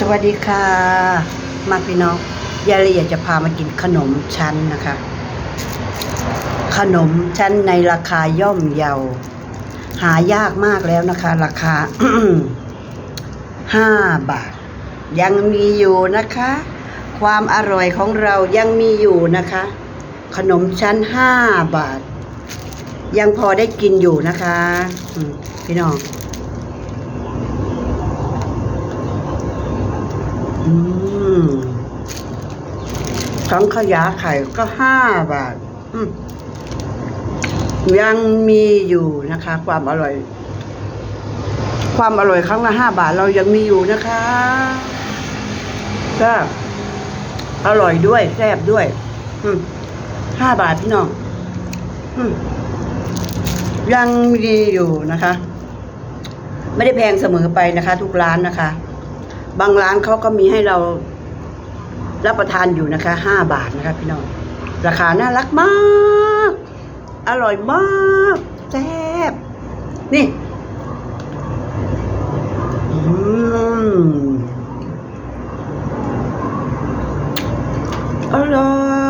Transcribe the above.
สวัสดีค่ะ มาพี่น้องยายละเอียดจะพามากินขนมชั้นนะคะ ขนมชั้นในราคาย่อมเยา หายากมากแล้วนะคะ ราคาห้าบาท ยังมีอยู่นะคะ ความอร่อยของเรายังมีอยู่นะคะ ขนมชั้นห้าบาท ยังพอได้กินอยู่นะคะพี่น้อง อืม สังขยาไข่ก็ห้าบาท ยังมีอยู่นะคะ ความอร่อย ความอร่อยครั้งละห้าบาทเรายังมีอยู่นะคะ ก็อร่อยด้วยแซ่บด้วยห้าบาทพี่น้องยังมีอยู่นะคะ ไม่ได้แพงเสมอไปนะคะ ทุกร้านนะคะ บางร้านเขาก็มีให้เรารับประทานอยู่นะคะห้าบาทนะคะพี่น้อง ราคาน่ารักมาก อร่อยมากแซ่บนี่อร่อย